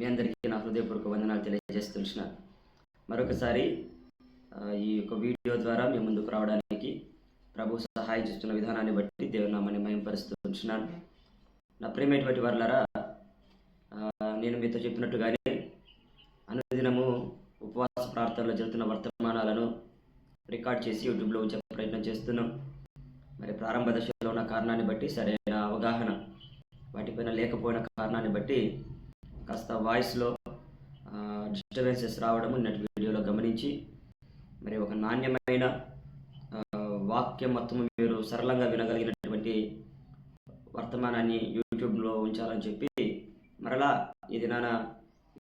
మీ అందరికీ నా హృదయపూర్వక వందనాలు తెలియజేస్తున్నాను మరొకసారి ఈ యొక్క వీడియో ద్వారా మీ ముందుకు రావడానికి ప్రభు సహాయం చేస్తున్న విధానాన్ని బట్టి దేవుని నామాన్ని మయంపరుస్తూ ఉంటున్నాను నా ప్రేమైనటువంటి వర్లరా నేను మీతో చెప్పినట్టుగానే అనుదినము ఉపవాస ప్రార్థనలో జరుగుతున్న వర్తమానాలను రికార్డ్ చేసి యూట్యూబ్లో ఉంచే ప్రయత్నం చేస్తున్నాం. మరి ప్రారంభ దశలో ఉన్న కారణాన్ని బట్టి సరైన అవగాహన వాటిపైన లేకపోయిన కారణాన్ని బట్టి కాస్త వాయిస్లో డిస్టర్బెన్సెస్ రావడం నిన్నటి వీడియోలో గమనించి మరి ఒక నాణ్యమైన వాక్యం మొత్తం మీరు సరళంగా వినగలిగినటువంటి వర్తమానాన్ని యూట్యూబ్లో ఉంచాలని చెప్పి మరలా ఈ దినాన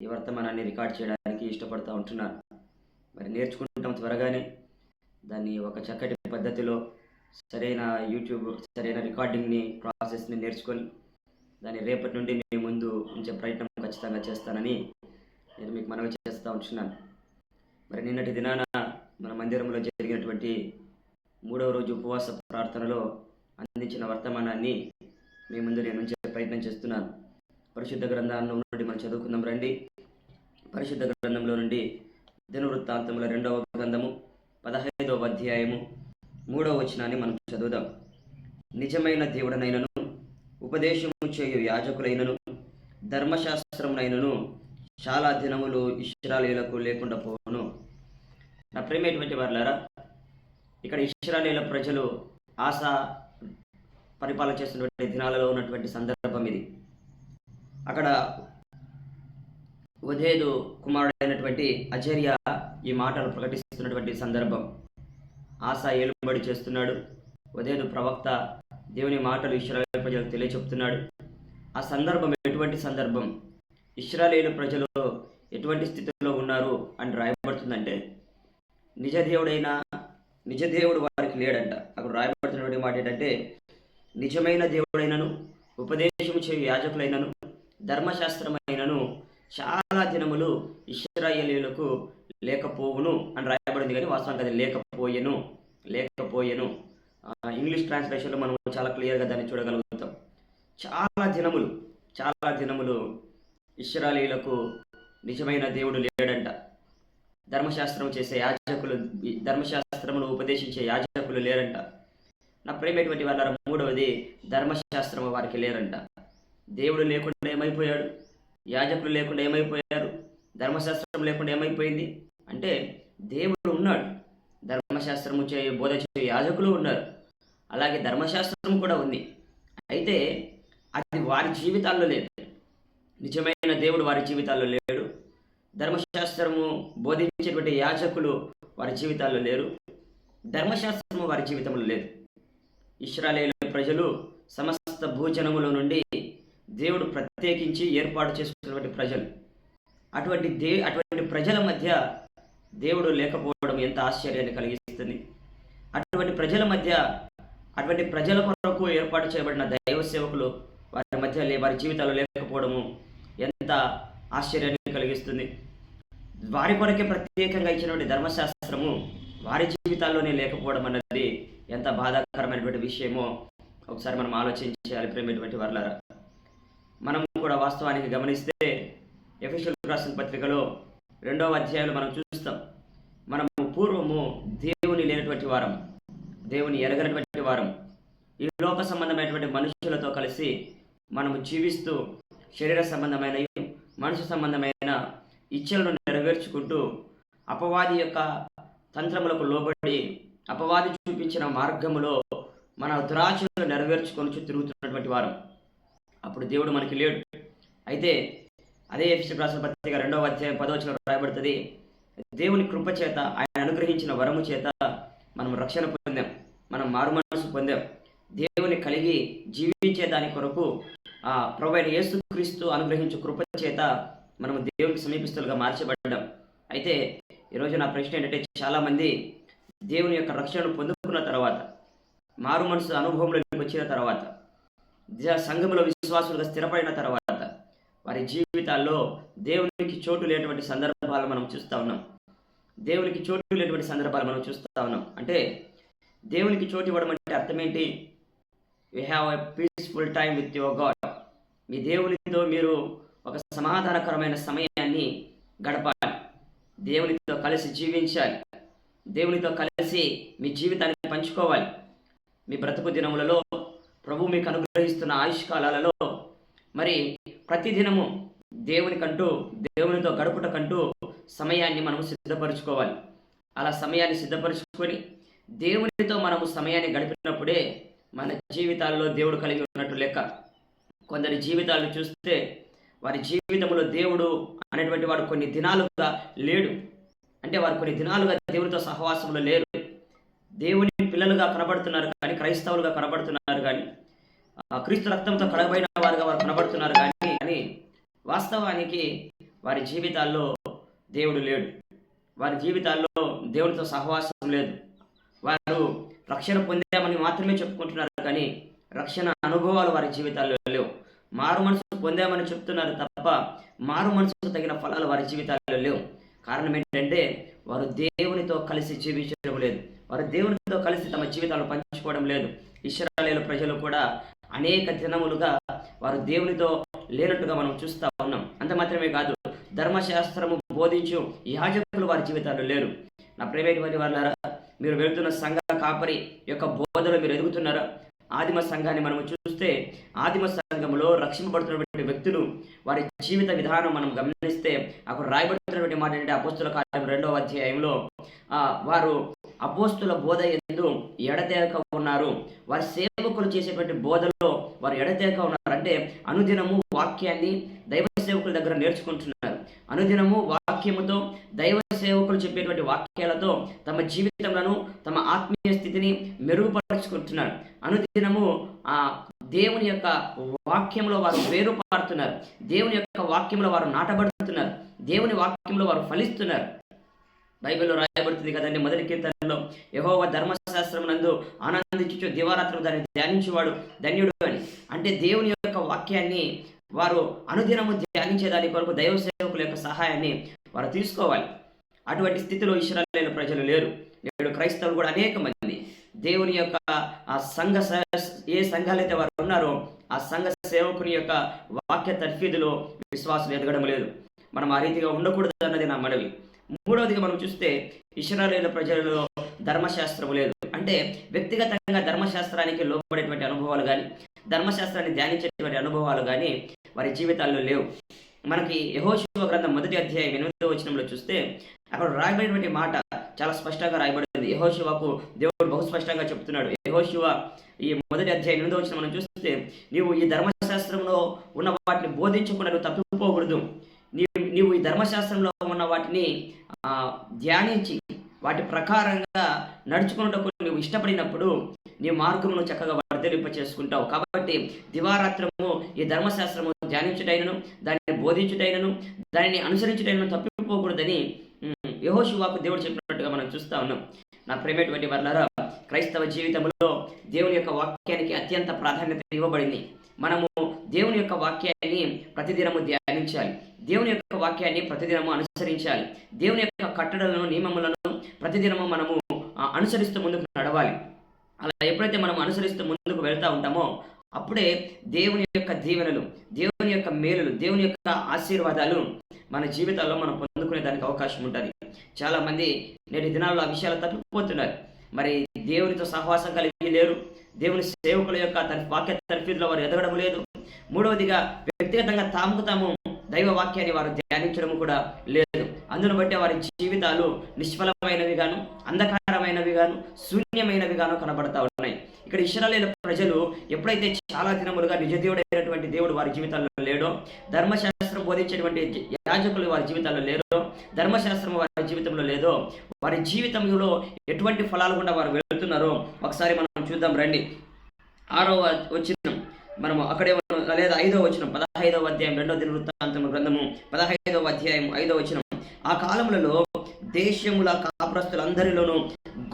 ఈ వర్తమానాన్ని రికార్డ్ చేయడానికి ఇష్టపడుతూ ఉంటున్నాను. మరి నేర్చుకుంటాం త్వరగానే. దాన్ని ఒక చక్కటి పద్ధతిలో సరైన యూట్యూబ్ సరైన రికార్డింగ్ని ప్రాసెస్ని నేర్చుకొని దాన్ని రేపటి నుండి మీ ముందు ఉంచే ప్రయత్నం ఖచ్చితంగా చేస్తానని నేను మీకు మనవి చేస్తూ ఉంటున్నాను మరి నిన్నటి దినాన మన మందిరంలో జరిగినటువంటి మూడవ రోజు ఉపవాస ప్రార్థనలో అందించిన వర్తమానాన్ని మీ ముందు నేను ఉంచే ప్రయత్నం చేస్తున్నాను. పరిశుద్ధ గ్రంథంలో నుండి మనం చదువుకుందాం రండి. పరిశుద్ధ గ్రంథంలో నుండి దినవృత్తాంతముల రెండవ గ్రంథము పదహైదవ అధ్యాయము మూడవ వచనాన్ని మనం చదువుదాం. నిజమైన దేవుడనైనను ఉపదేశము చేయు యాజకులైనను ధర్మశాస్త్రమునైనను చాలా దినములు ఇష్రాలీలకు లేకుండా పోవును. నా ప్రేమేటువంటి వారులారా ఇక్కడ ఇష్రాలీల ప్రజలు ఆశ పరిపాలన చేస్తున్నటువంటి దినాలలో ఉన్నటువంటి సందర్భం ఇది. అక్కడ ఉదేదు కుమారుడైనటువంటి అజర్య ఈ మాటలు ప్రకటిస్తున్నటువంటి సందర్భం. ఆశ ఏలుబడి చేస్తున్నాడు. ఉదేదు ప్రవక్త దేవుని మాటలు ఇస్రాయేల్ ప్రజలకు తెలియచెప్తున్నాడు. ఆ సందర్భం ఎటువంటి సందర్భం? ఇస్రాయేల్ ప్రజలు ఎటువంటి స్థితిలో ఉన్నారు అని రాయబడుతుందంటే నిజ దేవుడైన నిజ దేవుడు వారికి లేడంట. అక్కడ రాయబడుతున్నటువంటి మాట ఏంటంటే నిజమైన దేవుడైనను ఉపదేశము చేయు యాజకులైనను ధర్మశాస్త్రమైనను చాలా దినములు ఇస్రాయేలీలకు లేకపోవును అని రాయబడింది కానీ వాస్తవానికి అది లేకపోయెను లేకపోయెను. ఇంగ్లీష్ ట్రాన్స్లేషన్లో మనం చాలా క్లియర్గా దాన్ని చూడగలుగుతాం. చాలా దినములు చాలా దినములు ఇస్రాయేలీలకు నిజమైన దేవుడు లేడంట. ధర్మశాస్త్రం చేసే యాజకులు ధర్మశాస్త్రమును ఉపదేశించే యాజకులు లేరంట. నా ప్రేమటువంటి వాళ్ళ మూడవది ధర్మశాస్త్రము వారికి లేరంట. దేవుడు లేకుండా ఏమైపోయాడు? యాజకులు లేకుండా ఏమైపోయారు? ధర్మశాస్త్రం లేకుండా ఏమైపోయింది? అంటే దేవుడు ఉన్నాడు. ధర్మశాస్త్రము చే బోధ చే యాజకులు ఉన్నారు. అలాగే ధర్మశాస్త్రం కూడా ఉంది. అయితే అది వారి జీవితాల్లో లేదు. నిజమైన దేవుడు వారి జీవితాల్లో లేడు. ధర్మశాస్త్రము బోధించేటువంటి యాజకులు వారి జీవితాల్లో లేరు. ధర్మశాస్త్రము వారి జీవితంలో లేదు. ఇస్రాలేల ప్రజలు సమస్త భూజనముల నుండి దేవుడు ప్రత్యేకించి ఏర్పాటు చేసుకున్నటువంటి ప్రజలు. అటువంటి దే అటువంటి ప్రజల మధ్య దేవుడు లేకపోవడం ఎంత ఆశ్చర్యాన్ని కలిగిస్తుంది. అటువంటి ప్రజల మధ్య అటువంటి ప్రజల కొరకు ఏర్పాటు చేయబడిన దైవ సేవకులు వారి మధ్య వారి జీవితాలు లేకపోవడము ఎంత ఆశ్చర్యాన్ని కలిగిస్తుంది. వారి కొరకే ప్రత్యేకంగా ఇచ్చినటువంటి ధర్మశాస్త్రము వారి జీవితాల్లోనే లేకపోవడం అన్నది ఎంత బాధాకరమైనటువంటి విషయమో ఒకసారి మనం ఆలోచించాలి ప్రేమటువంటి వర్లారా. మనం కూడా వాస్తవానికి గమనిస్తే ఎఫిషియల్ రాసిన పత్రికలో రెండవ అధ్యాయంలో మనం చూస్తాం. మనము పూర్వము దేవుని లేనటువంటి వారం దేవుని ఎరగనటువంటి వారం ఈ లోక సంబంధమైనటువంటి మనుషులతో కలిసి మనము జీవిస్తూ శరీర సంబంధమైన మనసు సంబంధమైన ఇచ్చలను నెరవేర్చుకుంటూ అపవాది యొక్క తంత్రములకు లోబడి అపవాది చూపించిన మార్గములో మన దురాశలు నెరవేర్చుకొని తిరుగుతున్నటువంటి వారం. అప్పుడు దేవుడు మనకి లేడు. అయితే అదే ఎఫ్సి రాసిన పత్రిక రెండవ అధ్యాయం పదవచనం రాయబడుతుంది. దేవుని కృప చేత ఆయన అనుగ్రహించిన వరము చేత మనం రక్షణ పొందాం. మనం మారుమనసు పొందాం. దేవుని కలిగి జీవించే దాని కొరకు ప్రొవైడ్ యేసుక్రీస్తు అనుగ్రహించు కృప చేత మనము దేవునికి సమీపిస్తులుగా మార్చబడ్డాం. అయితే ఈరోజు నా ప్రశ్న ఏంటంటే చాలామంది దేవుని యొక్క రక్షణను పొందుకున్న తర్వాత మారు మనసు అనుభవంలోకి వచ్చిన తర్వాత సంఘంలో విశ్వాసులుగా స్థిరపడిన తర్వాత వారి జీవితాల్లో దేవునికి చోటు లేనటువంటి సందర్భాలు మనం చూస్తూ ఉన్నాం. దేవునికి చోటు లేనటువంటి సందర్భాలు మనం చూస్తూ ఉన్నాం. అంటే దేవునికి చోటు ఇవ్వడం అంటే అర్థం ఏంటి? You have a peaceful time with your God మీ దేవునితో మీరు ఒక సమాధానకరమైన సమయాన్ని గడపాలి. దేవునితో కలిసి జీవించాలి. దేవునితో కలిసి మీ జీవితాన్ని పంచుకోవాలి. మీ బ్రతుకు దినములలో ప్రభు మీకు అనుగ్రహిస్తున్న ఆయుష్కాలాలలో మరి ప్రతిదినము దేవునికంటూ దేవునితో గడుపుటకంటూ సమయాన్ని మనము సిద్ధపరచుకోవాలి. అలా సమయాన్ని సిద్ధపరచుకొని దేవునితో మనము సమయాన్ని గడిపినప్పుడే మన జీవితాల్లో దేవుడు కలిగి ఉన్నట్టు లెక్క. కొందరి జీవితాలు చూస్తే వారి జీవితంలో దేవుడు అనేటువంటి వాడు కొన్ని దినాలుగా లేడు. అంటే వారు కొన్ని దినాలుగా దేవుడితో సహవాసంలో లేరు. దేవుని పిల్లలుగా కనబడుతున్నారు కానీ క్రైస్తవులుగా కనబడుతున్నారు కానీ క్రీస్తు రక్తంతో కడగబడిన వారుగా వారు కనబడుతున్నారు కానీ కానీ వాస్తవానికి వారి జీవితాల్లో దేవుడు లేడు. వారి జీవితాల్లో దేవుడితో సహవాసం లేదు. వారు రక్షణ పొందామని మాత్రమే చెప్పుకుంటున్నారు కానీ రక్షణ అనుభవాలు వారి జీవితాల్లో లేవు. మారు మనసు పొందామని చెప్తున్నారు తప్ప మారు మనసుకు తగిన ఫలాలు వారి జీవితాల్లో లేవు. కారణం ఏంటంటే వారు దేవునితో కలిసి జీవించడం లేదు. వారు దేవునితో కలిసి తమ జీవితాలు పంచుకోవడం లేదు. ఇస్రాయేల్ ప్రజలు కూడా అనేక దినములుగా వారు దేవునితో లేనట్టుగా మనం చూస్తా ఉన్నాం. అంత మాత్రమే కాదు ధర్మశాస్త్రము బోధించు యాజకులు వారి జీవితాల్లో లేరు. నా ప్రైవేట్ వారి వాళ్ళారా మీరు వెళ్తున్న సంఘ కాపరి యొక్క బోధలో మీరు ఎదుగుతున్నారా? ఆదిమ సంఘాన్ని మనం చూస్తే ఆదిమ సంఘంలో రక్షింపబడుతున్నటువంటి వ్యక్తులు వారి జీవిత విధానం మనం గమనిస్తే అక్కడ రాయబడుతున్నటువంటి మాట ఏంటంటే అపోస్తుల కార్యం రెండవ అధ్యాయంలో ఆ, వారు అపోస్తుల బోధ ఎందు ఎడతేక ఉన్నారు. వారి సేవకులు చేసేటువంటి బోధలో వారు ఎడతేక ఉన్నారు అంటే అనుదినము వాక్యాన్ని దైవ సేవకుల దగ్గర నేర్చుకుంటున్నారు. అనుదినము వాక్యముతో దైవ సేవకులు చెప్పేటువంటి వాక్యాలతో తమ జీవితంలో తమ ఆత్మీయ స్థితిని మెరుగుపరుచుకుంటున్నారు. అనుదినము ఆ దేవుని యొక్క వాక్యంలో వారు వేరుపారుతున్నారు. దేవుని యొక్క వాక్యంలో వారు నాటబడుతున్నారు. దేవుని వాక్యంలో వారు ఫలిస్తున్నారు. బైబిల్లో రాయబడుతుంది కదండి. మొదటి కీర్తనలో యహోవ ధర్మశాస్త్రం నందు ఆనందించు దివారాత్రం దాన్ని ధ్యానించేవాడు ధన్యుడు అని. అంటే దేవుని యొక్క వాక్యాన్ని వారు అనుదినము ధ్యానించేదాని కొరకు దైవ సేవకుల యొక్క సహాయాన్ని వారు తీసుకోవాలి. అటువంటి స్థితిలో ఇస్రాయేల్ ప్రజలు లేరు. నేడు క్రైస్తవులు కూడా అనేక మంది. దేవుని యొక్క ఆ సంఘ స- ఏ సంఘాలైతే వారు ఉన్నారో ఆ సంఘ సేవకుని యొక్క వాక్య తర్ఫీదులో విశ్వాసం ఎదగడం లేదు. మనం ఆ రీతిగా ఉండకూడదు అన్నది నా మనవి. మూడవదిగా మనం చూస్తే ఇషరాలైన ప్రజలలో ధర్మశాస్త్రము లేదు. అంటే వ్యక్తిగతంగా ధర్మశాస్త్రానికి లోపడేటువంటి అనుభవాలు కానీ ధర్మశాస్త్రాన్ని ధ్యానించేటువంటి అనుభవాలు కానీ వారి జీవితాల్లో లేవు. మనకి యహోశివ గ్రంథం మొదటి అధ్యాయం ఎనిమిదో వచనంలో చూస్తే అక్కడ రాయబడినటువంటి మాట చాలా స్పష్టంగా రాయబడింది. యహోశివకు దేవుడు బహు స్పష్టంగా చెప్తున్నాడు. యహోశివ ఈ మొదటి అధ్యాయం ఎనిమిదో వచ్చిన మనం చూస్తే నీవు ఈ ధర్మశాస్త్రంలో ఉన్న వాటిని బోధించకుండా నువ్వు తప్పిపోకూడదు. నీవు ఈ ధర్మశాస్త్రంలో ఉన్న వాటిని ధ్యానించి వాటి ప్రకారంగా నడుచుకున్నటకు నువ్వు ఇష్టపడినప్పుడు నీ మార్గమును చక్కగా వర్ధలింప చేసుకుంటావు కాబట్టి దివారాత్రము ఈ ధర్మశాస్త్రము ధ్యానించుటైనను దాన్ని బోధించుటైనను దానిని అనుసరించుటైనను తప్పిపోకూడదని యహోశివాకు దేవుడు చెప్పినట్టుగా మనం చూస్తా ఉన్నాం. నా ప్రేమటువంటి వర్లారా క్రైస్తవ జీవితంలో దేవుని యొక్క వాక్యానికి అత్యంత ప్రాధాన్యత ఇవ్వబడింది. మనము దేవుని యొక్క వాక్యాన్ని ప్రతిదినము ధ్యానించాలి. దేవుని యొక్క వాక్యాన్ని ప్రతిదినము అనుసరించాలి. దేవుని యొక్క కట్టడలను నియమములను ప్రతిదినము మనము అనుసరిస్తూ ముందుకు నడవాలి. అలా ఎప్పుడైతే మనం అనుసరిస్తూ ముందుకు వెళ్తూ ఉంటామో అప్పుడే దేవుని యొక్క దీవెనలు దేవుని యొక్క మేలులు దేవుని యొక్క ఆశీర్వాదాలు మన జీవితాల్లో మనం పొందుకునే దానికి అవకాశం ఉంటుంది. చాలా మంది నేటి దినాల్లో ఆ విషయాలు తప్పిపోతున్నారు. మరి దేవునితో సహవాసం కలిగి లేరు. దేవుని సేవకుల యొక్క వాక్య తర్ఫీదులో వారు ఎదగడం లేదు. మూడవదిగా వ్యక్తిగతంగా తాముకు తాము దైవ వాక్యాన్ని వారు ధ్యానించడం కూడా లేదు. అందును బట్టి వారి జీవితాలు నిష్ఫలమైనవి గాను అంధకారమైనవి గాను శూన్యమైనవి గాను కనబడతా ఉన్నాయి. ఇక్కడ ఇస్రాయేల్ ప్రజలు ఎప్పుడైతే చాలా దినములుగా నిజదేవుడైనటువంటి దేవుడు వారి జీవితాల్లో లేడో ధర్మశాస్త్రం బోధించేటువంటి యాజకులు వారి జీవితాల్లో లేరో ధర్మశాస్త్రం వారి జీవితంలో లేదో వారి జీవితంలో ఎటువంటి ఫలాలు గుండా వారు వెళ్తున్నారో ఒకసారి మనం చూద్దాం రండి. ఆరో వచ్చిన మనము అక్కడే లేదా ఐదో వచ్చిన పదహైదవ అధ్యాయం రెండో దిన వృత్తాంతము గ్రంథము పదహైదవ అధ్యాయం ఐదో వచ్చిన ఆ కాలములలో దేశముల కాపురస్తులందరిలోనూ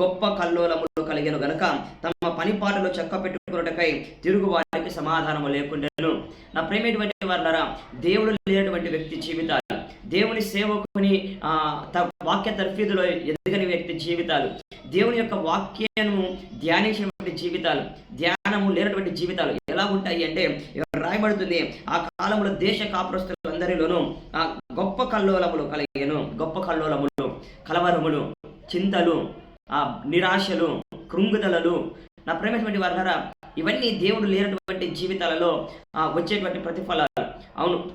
గొప్ప కల్లోలములు కలిగను గనక తమ పని పాటలు చెక్క పెట్టుకున్నటకై తిరుగు వారికి సమాధానము లేకుండాను. నా ప్రేమటువంటి వారులారా దేవుడు లేనటువంటి వ్యక్తి జీవితాలు దేవుని సేవకుని త వాక్య తర్ఫీదులో ఎదగని వ్యక్తి జీవితాలు దేవుని యొక్క వాక్యను ధ్యానించినటువంటి జీవితాలు ధ్యానము లేనటువంటి జీవితాలు ఎలా ఉంటాయి అంటే రాయబడుతుంది ఆ కాలంలో దేశ కాపురస్తులు అందరిలోనూ ఆ గొప్ప కల్లోలములు కలిగాను గొప్ప కల్లోలములు కలవరములు చింతలు ఆ నిరాశలు కృంగుదలలు నా ప్రేమటువంటి వారు ఇవన్నీ దేవుడు లేనటువంటి జీవితాలలో ఆ, వచ్చేటువంటి ప్రతిఫలాలు. అవును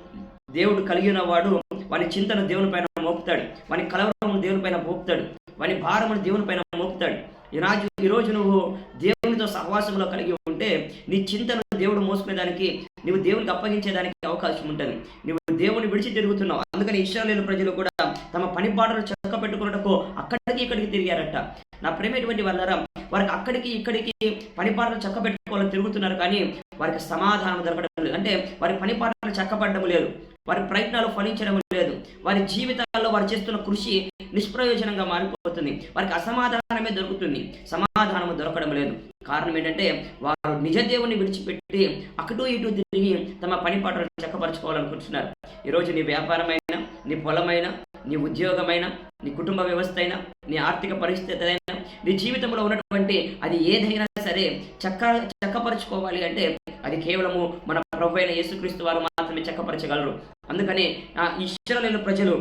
దేవుడు కలిగిన వాడు వాని చింతను దేవుని పైన మోపుతాడు. వాని కలవరము దేవుని పైన మోపుతాడు. వాని భారమును దేవుని పైన మోపుతాడు. ఈరోజు ఈరోజు నువ్వు దేవునితో సహవాసంలో కలిగి ఉంటే నీ చింతను దేవుడు మోసుకునేదానికి నువ్వు దేవునికి అప్పగించేదానికి అవకాశం ఉంటుంది. నువ్వు దేవుని విడిచి తిరుగుతున్నావు. అందుకని ఇస్రాయేలు ప్రజలు కూడా తమ పని పాటలు చక్క పెట్టుకున్నటకు అక్కడికి ఇక్కడికి తిరిగారట. నా ప్రేమటువంటి వాళ్ళరా వారికి అక్కడికి ఇక్కడికి పని పాటలు చక్క పెట్టుకోవాలని తిరుగుతున్నారు కానీ వారికి సమాధానం దొరకడం లేదు. అంటే వారి పని పాటలు చక్కపడడం లేదు. వారి ప్రయత్నాలు ఫలించడం లేదు. వారి జీవితాల్లో వారు చేస్తున్న కృషి నిష్ప్రయోజనంగా మారిపోతుంది. వారికి అసమాధానమే దొరుకుతుంది. సమాధానం దొరకడం లేదు. కారణం ఏంటంటే వారు నిజ దేవుని విడిచిపెట్టి అటు ఇటు తిరిగి తమ పని పాటలు చక్కపరచుకోవాలనుకుంటున్నారు. ఈరోజు నీ వ్యాపారమైన నీ పొలమైన నీ ఉద్యోగమైన నీ కుటుంబ వ్యవస్థ అయినా నీ ఆర్థిక పరిస్థితి అయినా నీ జీవితంలో ఉన్నటువంటి అది ఏదైనా సరే చక్క చక్కపరచుకోవాలి అంటే అది కేవలము మన ప్రభు అయిన యేసుక్రీస్తు వారు మాత్రమే చక్కపరచగలరు. అందుకని ఆ ఇస్రాయేలు ప్రజలు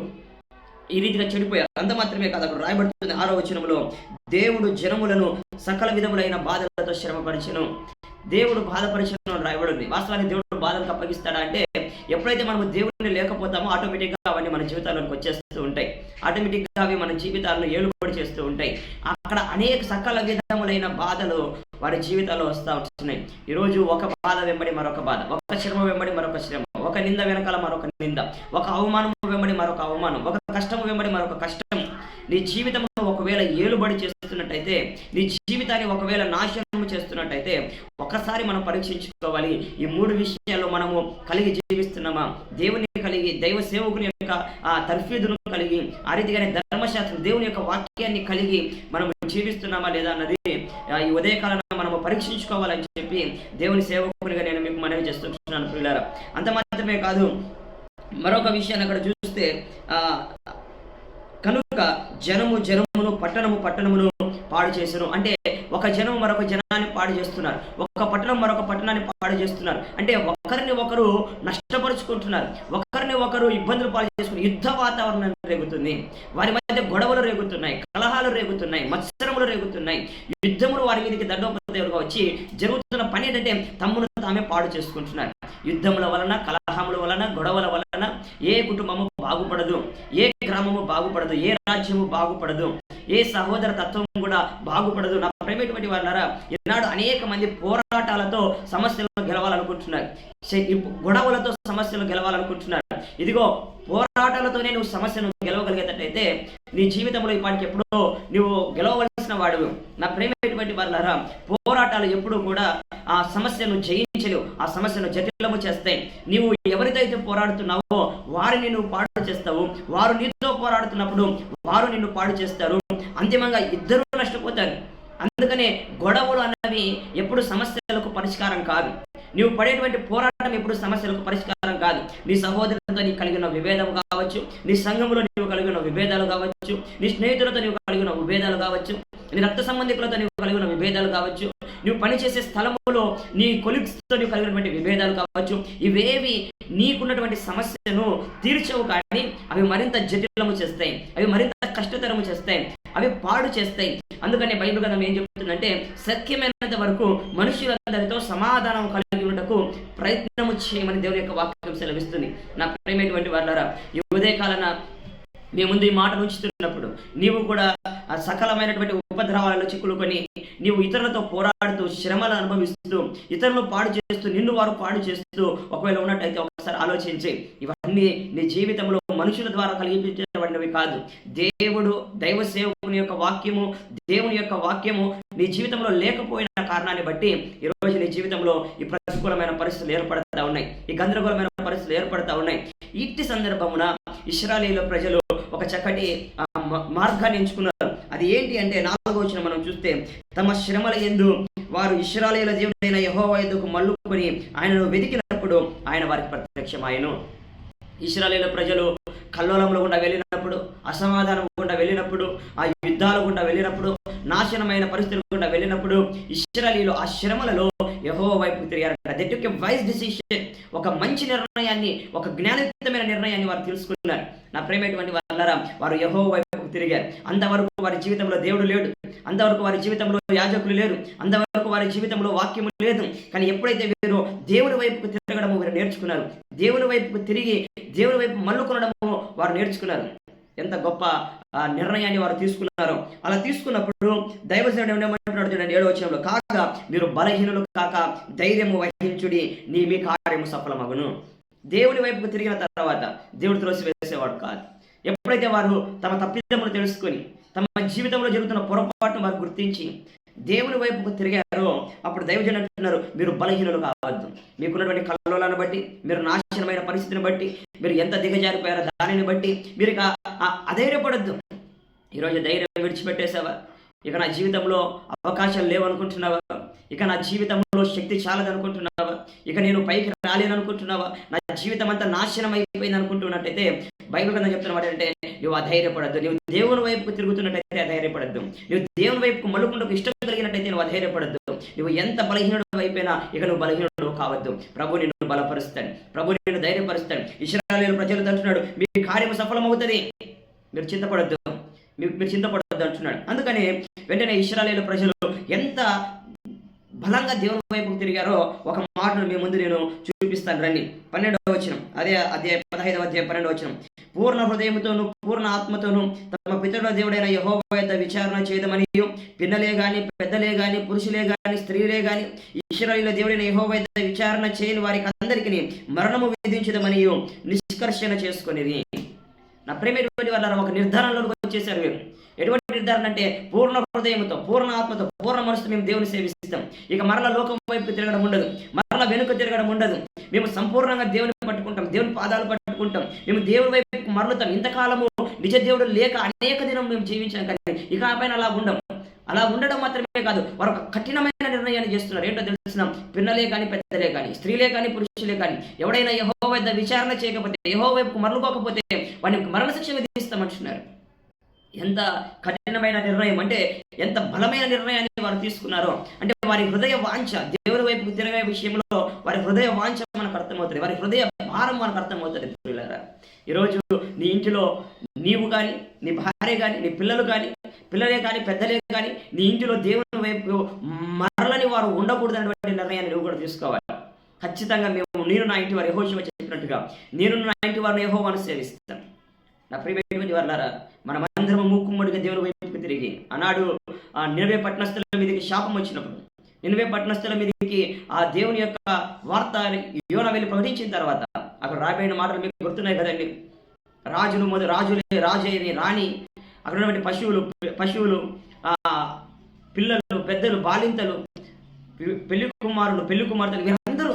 ఈ రీతిగా చెడిపోయారు. అంత మాత్రమే కాదు అక్కడ రాయబడుతుంది ఆరో వచనంలో దేవుడు జనములను సకల విధములైన బాధలతో శ్రమపరిచను. దేవుడు బాధపరిచను రాయబడింది. వాస్తవానికి దేవుడు బాధలకు అప్పగిస్తాడా అంటే ఎప్పుడైతే మనం దేవుడిని లేకపోతామో ఆటోమేటిక్గా అవన్నీ మన జీవితాల్లోకి వచ్చేస్తూ ఉంటాయి. ఆటోమేటిక్గా అవి మన జీవితాలను ఏలుబడి చేస్తూ ఉంటాయి. అక్కడ అనేక సకల విధములైన బాధలు వారి జీవితాల్లో వస్తూ ఉంటున్నాయి. ఈరోజు ఒక బాధ వెంబడి మరొక బాధ ఒక శ్రమ వెంబడి మరొక శ్రమ ఒక నింద వెనకాల మరొక నింద ఒక అవమానం వెంబడి మరొక అవమానం ఒక కష్టం వెంబడి మరొక కష్టం నీ జీవితంలో ఒకవేళ ఏలుబడి చేస్తున్నట్టయితే నీ జీవితాన్ని ఒకవేళ నాశనం చేస్తున్నట్టయితే ఒకసారి మనం పరీక్షించుకోవాలి. ఈ మూడు విషయాల్లో మనము కలిగి జీవిస్తున్నామా? దేవుని కలిగి దైవ సేవకుని యొక్క ఆ తర్ఫీదును కలిగి ఆ రీతిగానే ధర్మశాస్త్రం దేవుని యొక్క వాక్యాన్ని కలిగి మనం జీవిస్తున్నామా లేదా అన్నది ఈ ఉదయకాలంలో మనము పరీక్షించుకోవాలని చెప్పి దేవుని సేవకునిగా నేను మీకు మనవి చేస్తున్నాను పిల్లరా అంత మాత్రమే కాదు మరొక విషయాన్ని అక్కడ చూస్తే ఆ కనుక జనము జనమును పట్టణము పట్టణమును పాడు చేశాను అంటే ఒక జనం మరొక జనాన్ని పాడు చేస్తున్నారు. ఒక పట్టణం మరొక పట్టణాన్ని పాడు చేస్తున్నారు. అంటే ఒకరిని ఒకరు నష్టపరుచుకుంటున్నారు. ఒకరిని ఒకరు ఇబ్బందులు పాలు చేసుకుని యుద్ధ వాతావరణం రేగుతుంది. వారి మధ్య గొడవలు రేగుతున్నాయి కలహాలు రేగుతున్నాయి మత్సరములు రేగుతున్నాయి. యుద్ధములు వారి మీదకి దండోపదేవులుగా వచ్చి జరుగుతున్న పని ఏంటంటే తమ్మును తామే పాడు చేసుకుంటున్నారు. యుద్ధముల వలన కలహముల వలన గొడవల వలన ఏ కుటుంబము బాగుపడదు. ఏ బాగుపడదు ఏ రాజ్యము బాగుపడదు ఏ సహోదర తత్వం కూడా బాగుపడదు. నా ప్రేమటువంటి వాళ్ళారా ఈనాడు అనేక మంది పోరాటాలతో సమస్యలను గెలవాలనుకుంటున్నారు గొడవలతో సమస్యలు గెలవాలనుకుంటున్నాడు. ఇదిగో పోరాటాలతోనే నువ్వు సమస్యను గెలవగలిగేటట్టయితే నీ జీవితంలో ఇప్పటికి ఎప్పుడో నువ్వు గెలవవలసిన వాడు నా ప్రేమటువంటి వాళ్ళారా పోరాటాలు ఎప్పుడూ కూడా ఆ సమస్యను జయించలేవు. ఆ సమస్యను జటిలము చేస్తాయి. నీవు ఎవరితో అయితే పోరాడుతున్నావో వారిని నువ్వు పాడు చేస్తావు. వారు నీతో పోరాడుతున్నప్పుడు వారు నిన్ను పాడు చేస్తారు. అంతిమంగా ఇద్దరు నష్టపోతారు. అందుకనే గొడవలు అన్నవి ఎప్పుడు సమస్యలకు పరిష్కారం కాదు. నీవు పడేటువంటి పోరాటం ఎప్పుడు సమస్యలకు పరిష్కారం కాదు. నీ సహోదరులతో నీకు కలిగిన విభేదం కావచ్చు. నీ సంఘంలో నీవు కలిగిన విభేదాలు కావచ్చు. నీ స్నేహితులతో నీవు కలిగిన విభేదాలు కావచ్చు. నీ రక్త సంబంధికులతో నీవు కలిగిన విభేదాలు కావచ్చు. నువ్వు పనిచేసే స్థలములో నీ కొలిక్స్తో నీవు కలిగినటువంటి విభేదాలు కావచ్చు. ఇవేవి నీకున్నటువంటి సమస్యను తీర్చవు కానీ అవి మరింత జటిలము చేస్తాయి. అవి మరింత కష్టతరము చేస్తాయి. అవి పాడు చేస్తాయి. అందుకనే బైబిల్ గ్రంథం ఏం చెప్తుందంటే సత్యమైనంత వరకు మనుషులందరితో సమాధానం కలిగి ప్రయత్నము చేయమని దేవుని యొక్క వాక్యం సెలవిస్తుంది. నా ప్రేమైనటువంటి వాళ్ళారా ఈ ఉదయకాలన మీ ముందు ఈ మాట ఉంచుతున్నప్పుడు నీవు కూడా ఆ సకలమైనటువంటి ఉపద్రవాలలో చిక్కులుకొని నీవు ఇతరులతో పోరాడుతూ శ్రమలు అనుభవిస్తూ ఇతరులు పాడు చేస్తూ నిన్ను వారు పాడు చేస్తూ ఒకవేళ ఉన్నట్టయితే ఒకసారి ఆలోచించి. ఇవన్నీ నీ జీవితంలో మనుషుల ద్వారా కలిగించబడినవి కాదు. దేవుడు దైవ సేవకుని యొక్క వాక్యము దేవుని యొక్క వాక్యము నీ జీవితంలో లేకపోయిన కారణాన్ని బట్టి ఈ రోజు నీ జీవితంలో ఈ ప్రతికూలమైన పరిస్థితులు ఏర్పడతా ఉన్నాయి. ఈ గందరగోళమైన పరిస్థితులు ఏర్పడతా ఉన్నాయి. ఇట్టి సందర్భమున ఇస్రాయేలు ప్రజలు ఒక చక్కటి మార్గాన్ని ఎంచుకున్నారు అది ఏంటి అంటే నాలుగో వచ్చిన మనం చూస్తే తమ శ్రమల ఎందు వారు ఇస్రాయేల దేవుడైన యెహోవా యందుకు మల్లుకొని ఆయనను వెతికినప్పుడు ఆయన వారికి ప్రత్యక్షమాయను. ఇస్రాయేల్ ప్రజలు కల్లోలంలో గుండా వెళ్ళినప్పుడు అసమాధానం గుండా వెళ్ళినప్పుడు ఆ యుద్ధాల గుండా వెళ్ళినప్పుడు నాశనమైన పరిస్థితులు గుండా వెళ్ళినప్పుడు ఇస్రాయలీలు ఆ శ్రమలలో యహో వైపు తిరిగారు దట్ వైస్ డిసిషన్ ఒక మంచి నిర్ణయాన్ని ఒక జ్ఞానయుక్తమైన నిర్ణయాన్ని వారు తెలుసుకున్నారు నా ప్రేమటువంటి వాళ్ళరా వారు యహో వైపు తిరిగారు. అంతవరకు వారి జీవితంలో దేవుడు లేడు. అంతవరకు వారి జీవితంలో యాజకులు లేరు. అంతవరకు వారి జీవితంలో వాక్యము లేదు. కానీ ఎప్పుడైతే వీరు దేవుని వైపుకు తిరగడము వీరు నేర్చుకున్నారు. దేవుని వైపుకు తిరిగి దేవుని వైపు మల్లుకొనడం వారు నేర్చుకున్నారు. ఎంత గొప్ప ఆ, నిర్ణయాన్ని వారు తీసుకున్నారు. అలా తీసుకున్నప్పుడు దైవజనుడు ఏమంటున్నాడు చూడండి ఏడో వచనంలో. కాక మీరు బలహీనులు కాక ధైర్యము వహించుడి నీ మీ కార్యము సఫలమగును. దేవుని వైపుకు తిరిగిన తర్వాత దేవుడు త్రోసి వేసేవాడు కాదు. ఎప్పుడైతే వారు తమ తప్పిదములు తెలుసుకొని తమ జీవితంలో జరుగుతున్న పొరపాటును వారు గుర్తించి దేవుని వైపుకు తిరిగారో అప్పుడు దైవజనుడు అంటున్నారు మీరు బలహీనులు కావద్దు. మీకున్నటువంటి కళ్ళలను బట్టి మీరు నాశనమైన పరిస్థితిని బట్టి మీరు ఎంత దిగజారిపోయారో దానిని బట్టి మీరు అధైర్యపడద్దు. ఈరోజు ధైర్యం విడిచిపెట్టేసావా ఇక నా జీవితంలో అవకాశాలు లేవనుకుంటున్నావా? ఇక నా జీవితంలో శక్తి చాలదనుకుంటున్నావా? ఇక నేను పైకి రాలేను అనుకుంటున్నావా నా జీవితం అంతా నాశనం అయిపోయింది అనుకుంటున్నట్టయితే బైబిల్ కన్నా చెప్తున్న మాట అంటే నువ్వు అధైర్యపడద్దు. నువ్వు దేవుని వైపుకు తిరుగుతున్నట్టయితే అధైర్యపడద్దు. నువ్వు దేవుని వైపుకు మలుకుంటూ ఇష్టం కలిగినట్టయితే నువ్వు అధైర్యపడద్దు. నువ్వు ఎంత బలహీనుడు అయిపోయినా ఇక నువ్వు బలహీనుడు కావద్దు. ప్రభు నిన్ను బలపరుస్తాడు. ప్రభు నిన్ను ధైర్యపరుస్తాడు. ఇస్రాయేలు ప్రజలు అంటున్నాడు మీ కార్యము సఫలమవుతుంది. మీరు చింతపడద్దు. మీరు మీరు చింతపడద్దు అంటున్నాడు. అందుకని వెంటనే ఇస్రాయేలు ప్రజలు ఎంత బలంగా దేవుని వైపుకు తిరిగారో ఒక మాటను మీ ముందు నేను చూపిస్తాను. రండి. పన్నెండవ వచ్చిన అదే అదే పదహైదవ అధ్యాయ పన్నెండవ వచ్చిన పూర్ణ హృదయముతోను పూర్ణ ఆత్మతోను తమ పితరుల దేవుడైన యహోవా వైద్య విచారణ చేయదమని పిన్నలే గాని పెద్దలే గాని పురుషులే గాని స్త్రీలే గాని ఇశ్వరుల దేవుడైన యహోవా విచారణ చేయని వారికి అందరికీ మరణము విధించదమని నిష్కర్షణ చేసుకునేది నా ప్రేమ వాళ్ళ ఒక నిర్ధారణలోకి వచ్చేసారు. ఎటువంటి నిర్ధారణ అంటే పూర్ణ హృదయంతో పూర్ణ ఆత్మతో పూర్ణ మనసుతో మేము దేవుని సేవిస్తాం. ఇక మరల లోకం వైపు తిరగడం ఉండదు. మరల వెనుక తిరగడం ఉండదు. మేము సంపూర్ణంగా దేవుని పట్టుకుంటాం దేవుని పాదాలు పట్టుకుంటాం. మేము దేవుని వైపు మరలుతాం. ఇంతకాలము నిజ దేవుడు లేక అనేక దినం మేము జీవించాం కానీ ఇక ఆ పైన అలా ఉండం. అలా ఉండడం మాత్రమే కాదు వారు ఒక కఠినమైన నిర్ణయాన్ని చేస్తున్నారు. ఏంటో తెలుసిన పిన్నలే కానీ పెద్దలే కానీ స్త్రీలే కానీ పురుషులే కానీ ఎవడైనా యహో వద్ద విచారణ చేయకపోతే యహో వైపు మరలుకోకపోతే వాడికి మరణశిక్ష విధిస్తామంటున్నారు. ఎంత కఠినమైన నిర్ణయం అంటే ఎంత బలమైన నిర్ణయాన్ని వారు తీసుకున్నారో అంటే వారి హృదయ వాంఛ దేవుని వైపు తిరగే విషయంలో వారి హృదయ వాంఛ మనకు అర్థమవుతుంది. వారి హృదయ భారం మనకు అర్థమవుతుంది ప్రియులారా. ఈరోజు నీ ఇంటిలో నీవు కానీ నీ భార్య కానీ నీ పిల్లలు కానీ పిల్లలే కానీ పెద్దలే కానీ నీ ఇంటిలో దేవుని వైపు మరలని వారు ఉండకూడదు అనేటువంటి నిర్ణయాన్ని నువ్వు కూడా తీసుకోవాలి. ఖచ్చితంగా మేము నేను నా ఇంటి వారు యహోశివ చెప్పినట్టుగా నేను నా ఇంటి వారిని యహోవాను సేవిస్తాను. నా ప్రియమైనటువంటి వాళ్ళారా మనమందరం దేవుని వైపుకి తిరిగి ఆనాడు ఆ నినవే పట్టణస్థుల మీదకి శాపం వచ్చినప్పుడు నినవే పట్టణస్థుల మీదకి ఆ దేవుని యొక్క వార్త యోన వెళ్ళి ప్రకటించిన తర్వాత అక్కడ రాబోయిన మాటలు మీకు గుర్తున్నాయి కదండి. రాజులు మొదలు రాజులే రాజేని రాణి అక్కడ ఉన్నటువంటి పశువులు పశువులు ఆ పిల్లలు పెద్దలు బాలింతలు పెళ్ళి కుమారులు పెళ్ళి కుమార్తెలు వీరందరూ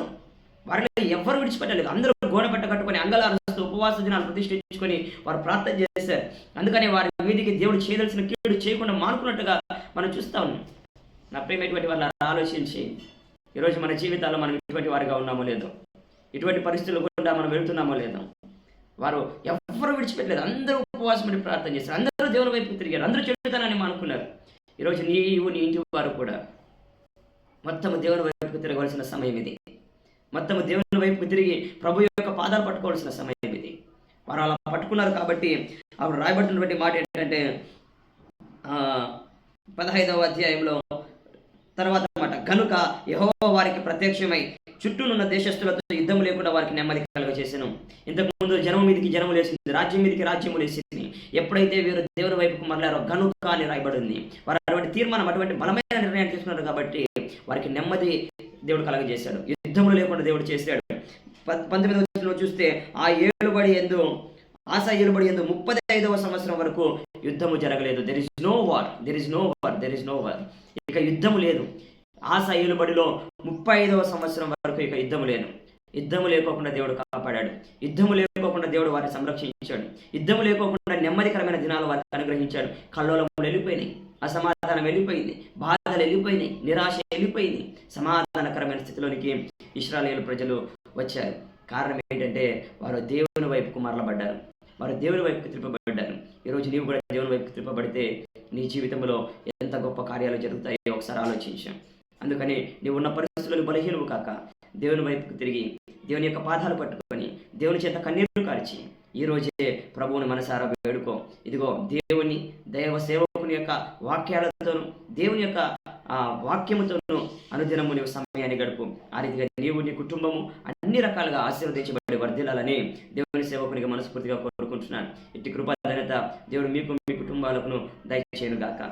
వారిని ఎవ్వరు విడిచిపెట్టలేదు. అందరూ గోడపట్ట కట్టుకొని అంగలారుస్తూ ఉపవాస దినాలు ప్రతిష్ఠించుకొని వారు ప్రార్థన చేశారు. అందుకని వారి మీదికి దేవుడు చేయదలసిన కీడు చేయకుండా మానుకున్నట్టుగా మనం చూస్తా ఉన్నాం. నా ప్రేమటువంటి వాళ్ళ ఆలోచించి ఈరోజు మన జీవితాల్లో మనం ఇటువంటి వారిగా ఉన్నామో లేదో ఇటువంటి పరిస్థితులు కూడా మనం వెళ్తున్నామో లేదో వారు ఎవ్వరు విడిచిపెట్టలేదు. అందరూ ఉపవాసం ఉండి ప్రార్థన చేశారు. అందరూ దేవుని వైపు తిరిగారు. అందరూ చెడుతానని మానుకున్నారు. ఈరోజు నీవు నీ ఇంటి వారు కూడా మొత్తం దేవుని వైపుకు తిరగవలసిన సమయం ఇది. మొత్తం దేవుని వైపుకు తిరిగి ప్రభు యొక్క పాదాలు పట్టుకోవాల్సిన సమయం ఇది. వారు అలా పట్టుకున్నారు కాబట్టి అప్పుడు రాయబడినటువంటి మాట ఏంటంటే ఆ, పదహైదవ అధ్యాయంలో తర్వాత మాట కనుక యహో వారికి ప్రత్యక్షమై చుట్టూనున్న దేశస్తులతో యుద్ధం లేకుండా వారికి నెమ్మది కలుగ చేశాను ఇంతకు ముందు జనం మీదకి జనము లేచింది రాజ్యం మీదకి రాజ్యము లేచింది. ఎప్పుడైతే వీరు దేవుని వైపుకు మరలారో గనుక అని రాయబడింది. వారు అటువంటి తీర్మానం అటువంటి బలమైన నిర్ణయం తీసుకున్నారు కాబట్టి వారికి నెమ్మది దేవుడు కలగజేశాడు. యుద్ధములు లేకుండా దేవుడు చేశాడు. ప- పంతొమ్మిదవ వచనంలో చూస్తే ఆ ఏలుబడి ఎందు ఆశ ఏలుబడి ఎందు ముప్పై ఐదవ సంవత్సరం వరకు యుద్ధము జరగలేదు. There is no war there is no war there is no war ఇక యుద్ధము లేదు. ఆశ ఏలుబడిలో ముప్పై ఐదవ సంవత్సరం వరకు ఇక యుద్ధము లేదు. యుద్ధము లేకోకుండా దేవుడు కాపాడాడు. యుద్ధము లేకోకుండా దేవుడు వారిని సంరక్షించాడు. యుద్ధము లేకోకుండా నెమ్మదికరమైన దినాలు వారికి అనుగ్రహించాడు. కల్లోలం వెళ్ళిపోయినాయి అసమాధానం వెళ్ళిపోయింది బాధలు వెళ్ళిపోయినాయి నిరాశ వెళ్ళిపోయింది సమాధానకరమైన స్థితిలోనికి ఇస్రాయేల్ ప్రజలు వచ్చారు. కారణం ఏంటంటే వారు దేవుని వైపుకు మరలబడ్డారు వారు దేవుని వైపుకు తిప్పబడ్డారు. ఈరోజు నీవు కూడా దేవుని వైపు తిరుపబడితే నీ జీవితంలో ఎంత గొప్ప కార్యాలు జరుగుతాయో ఒకసారి ఆలోచించాం. అందుకని నీవు ఉన్న పరిస్థితులను బలహీనవు కాక దేవుని వైపుకు తిరిగి దేవుని యొక్క పాదాలు పట్టుకొని దేవుని చేత కన్నీరు కార్చి ఈ రోజే ప్రభువుని మనసారా వేడుకో. ఇదిగో దేవుని దైవ సేవకుని యొక్క వాక్యాలతోను దేవుని యొక్క ఆ వాక్యముతోను అనుదినము నీవు సమయాన్ని గడుపు. ఆ రీతిగా నీవు నీ కుటుంబము అన్ని రకాలుగా ఆశీర్వదించబడి వర్ధిల్లాలని దేవుని సేవకునిగా మనస్ఫూర్తిగా కోరుకుంటున్నాను. ఇట్టి కృపాధనత దేవుడు మీకు మీ కుటుంబాలకు దయచేయను గాక